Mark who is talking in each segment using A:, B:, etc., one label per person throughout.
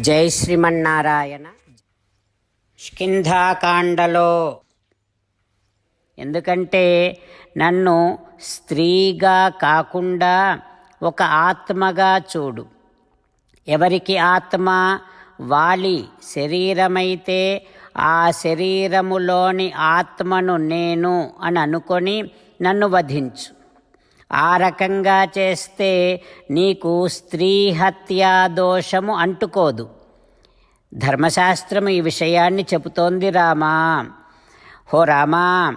A: జై శ్రీమన్నారాయణ. స్కింధాకాండలో ఎందుకంటే నన్ను స్త్రీగా కాకుండా ఒక ఆత్మగా చూడు. ఎవరికి ఆత్మ? వాలి శరీరమైతే ఆ శరీరములోని ఆత్మను నేను అని అనుకొని నన్ను వధించు. ఆ రకంగా చేస్తే నీకు స్త్రీ హత్యా దోషము అంటుకోదు. ధర్మశాస్త్రం ఈ విషయాన్ని చెబుతోంది రామా. హో రామా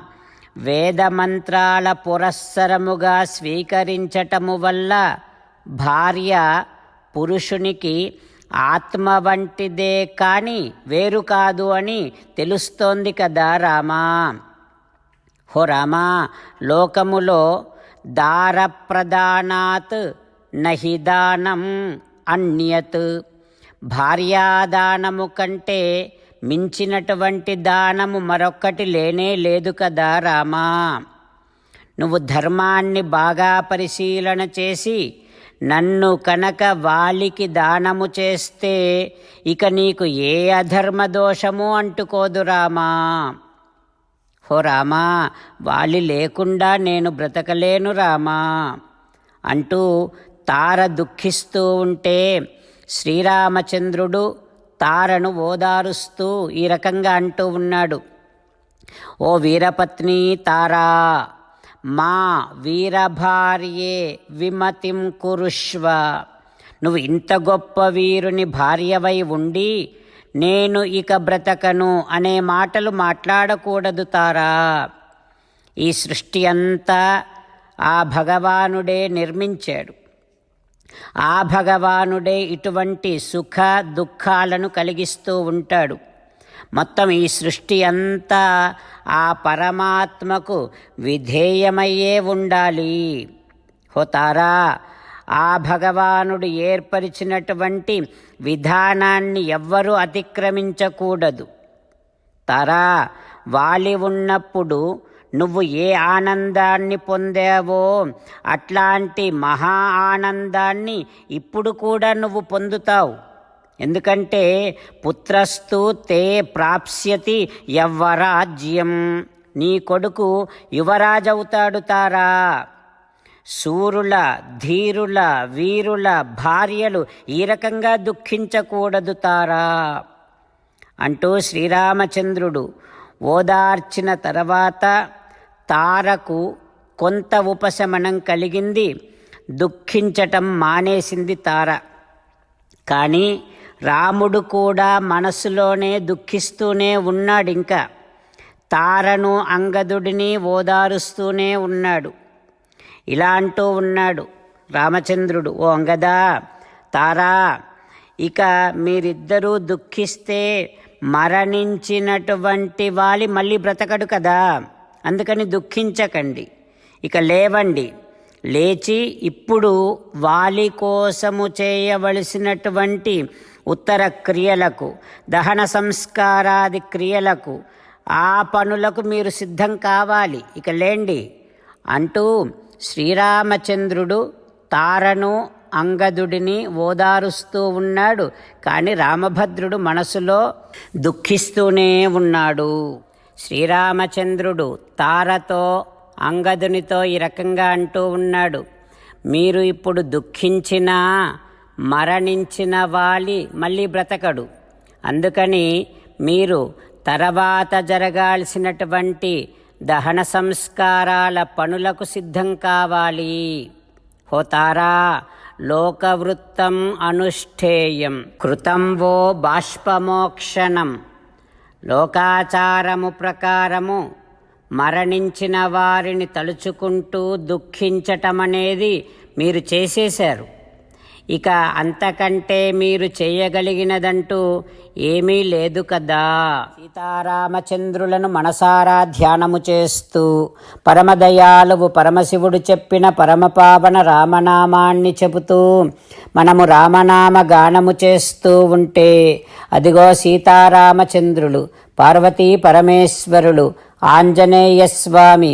A: వేదమంత్రాల పురస్సరముగా స్వీకరించటము వల్ల భార్య పురుషునికి ఆత్మ వంటిదే కాని వేరు కాదు అని తెలుస్తోంది కదా రామా. హో రామా లోకములో దారప్రదానాత్ నహి దానం అన్యత్. భార్యాదానము కంటే మించినటువంటి దానము మరొక్కటి లేనే లేదు కదా రామా. నువ్వు ధర్మాన్ని బాగా పరిశీలన చేసి నన్ను కనుక వాలికి దానము చేస్తే ఇక నీకు ఏ అధర్మ దోషము అంటుకోదు రామా. ఓ రామా వాలి లేకుండా నేను బ్రతకలేను రామా. అంటూ తార దుఃఖిస్తూ ఉంటే శ్రీరామచంద్రుడు తారను ఓదారుస్తూ ఈ రకంగా అంటూ ఉన్నాడు. ఓ వీరపత్ని తారా మా వీరభార్యే విమతిం కురుష్వ. నువ్వు ఇంత గొప్ప వీరుని భార్యవై ఉండి నేను ఇక బ్రతకను అనే మాటలు మాట్లాడకూడదు తారా. ఈ సృష్టి అంతా ఆ భగవానుడే నిర్మించాడు. ఆ భగవానుడే ఇటువంటి సుఖ దుఃఖాలను కలిగిస్తూ ఉంటాడు. మొత్తం ఈ సృష్టి అంతా ఆ పరమాత్మకు విధేయమయ్యే ఉండాలి. హోతారా ఆ భగవానుడు ఏర్పరిచినటువంటి విధానాన్ని ఎవ్వరూ అతిక్రమించకూడదు. తరా వాలి ఉన్నప్పుడు నువ్వు ఏ ఆనందాన్ని పొందావో అట్లాంటి మహా ఆనందాన్ని ఇప్పుడు కూడా నువ్వు పొందుతావు. ఎందుకంటే పుత్రస్తు తే ప్రాప్స్యతి యవ్వరాజ్యం. నీ కొడుకు యువరాజవుతాడు తారా. శూరుల ధీరుల వీరుల భార్యలు ఈ రకంగా దుఃఖించకూడదు తారా అంటూ శ్రీరామచంద్రుడు ఓదార్చిన తర్వాత తారకు కొంత ఉపశమనం కలిగింది. దుఃఖించటం మానేసింది తార. కానీ రాముడు కూడా మనసులోనే దుఃఖిస్తూనే ఉన్నాడు ఇంకా తారను అంగదుడిని ఓదారుస్తూనే ఉన్నాడు. ఇలా అంటూ ఉన్నాడు. రామచంద్రుడు ఓ అంగదా తారా ఇక మీరిద్దరూ దుఃఖిస్తే మరణించినటువంటి వాలి మళ్ళీ బ్రతకడు కదా. అందుకని దుఃఖించకండి. ఇక లేవండి. లేచి ఇప్పుడు వాలి కోసము చేయవలసినటువంటి ఉత్తర క్రియలకు దహన సంస్కారాది క్రియలకు ఆ పనులకు మీరు సిద్ధం కావాలి. ఇక లేండి. అంటూ శ్రీరామచంద్రుడు తారను అంగదుడిని ఓదారుస్తూ ఉన్నాడు. కానీ రామభద్రుడు మనసులో దుఃఖిస్తూనే ఉన్నాడు. శ్రీరామచంద్రుడు తారతో అంగదునితో ఈ రకంగా అంటూ ఉన్నాడు. మీరు ఇప్పుడు దుఃఖించినా మరణించిన వాలి మళ్ళీ బ్రతకడు. అందుకని మీరు తర్వాత జరగాల్సినటువంటి దహన సంస్కారాల పనులకు సిద్ధం కావాలి. హోతారా లోకవృత్తం అనుష్ఠేయం. కృతం వో బాష్పమోక్షణం. లోకాచారము ప్రకారము మరణించిన వారిని తలుచుకుంటూ దుఃఖించటమనేది మీరు చేసేశారు. ఇక అంతకంటే మీరు చేయగలిగినదంటూ ఏమీ లేదు కదా. సీతారామచంద్రులను మనసారా ధ్యానము చేస్తూ పరమదయాలువు పరమశివుడు చెప్పిన పరమపావన రామనామాన్ని చెబుతూ మనము రామనామ గానము చేస్తూ ఉంటే అదిగో సీతారామచంద్రులు పార్వతీ పరమేశ్వరులు ఆంజనేయ స్వామి